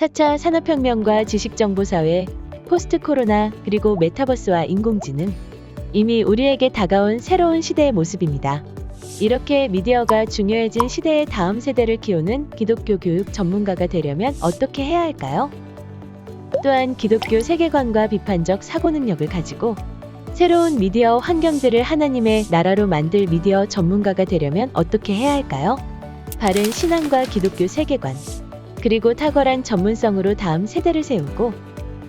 4차 산업혁명과 지식정보사회, 포스트 코로나, 그리고 메타버스와 인공지능. 이미 우리에게 다가온 새로운 시대의 모습입니다. 이렇게 미디어가 중요해진 시대의 다음 세대를 키우는 기독교 교육 전문가가 되려면 어떻게 해야 할까요? 또한 기독교 세계관과 비판적 사고 능력을 가지고 새로운 미디어 환경들을 하나님의 나라로 만들 미디어 전문가가 되려면 어떻게 해야 할까요? 바른 신앙과 기독교 세계관, 그리고 탁월한 전문성으로 다음 세대를 세우고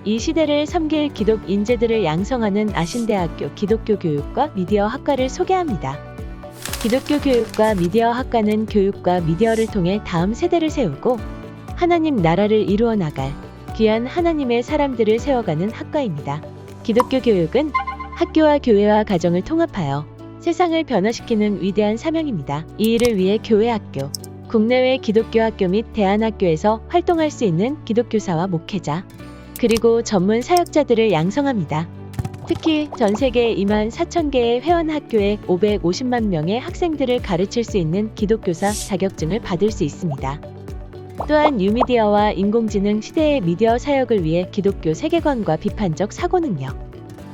이 시대를 섬길 기독 인재들을 양성하는 아신대학교 기독교 교육과 미디어 학과를 소개합니다. 기독교 교육과 미디어 학과는 교육과 미디어를 통해 다음 세대를 세우고 하나님 나라를 이루어 나갈 귀한 하나님의 사람들을 세워가는 학과입니다. 기독교 교육은 학교와 교회와 가정을 통합하여 세상을 변화시키는 위대한 사명입니다. 이 일을 위해 교회 학교, 국내외 기독교 학교 및 대안학교에서 활동할 수 있는 기독교사와 목회자, 그리고 전문 사역자들을 양성합니다. 특히 전 세계 2만 4천 개의 회원 학교에 550만 명의 학생들을 가르칠 수 있는 기독교사 자격증을 받을 수 있습니다. 또한 뉴미디어와 인공지능 시대의 미디어 사역을 위해 기독교 세계관과 비판적 사고 능력,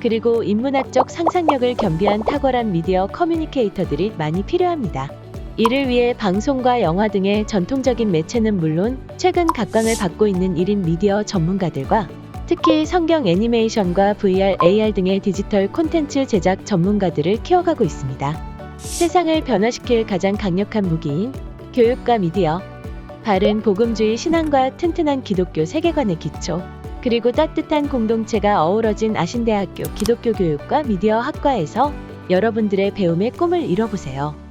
그리고 인문학적 상상력을 겸비한 탁월한 미디어 커뮤니케이터들이 많이 필요합니다. 이를 위해 방송과 영화 등의 전통적인 매체는 물론 최근 각광을 받고 있는 1인 미디어 전문가들과 특히 성경 애니메이션과 VR, AR 등의 디지털 콘텐츠 제작 전문가들을 키워가고 있습니다. 세상을 변화시킬 가장 강력한 무기인 교육과 미디어, 바른 복음주의 신앙과 튼튼한 기독교 세계관의 기초, 그리고 따뜻한 공동체가 어우러진 아신대학교 기독교 교육과 미디어 학과에서 여러분들의 배움의 꿈을 이뤄보세요.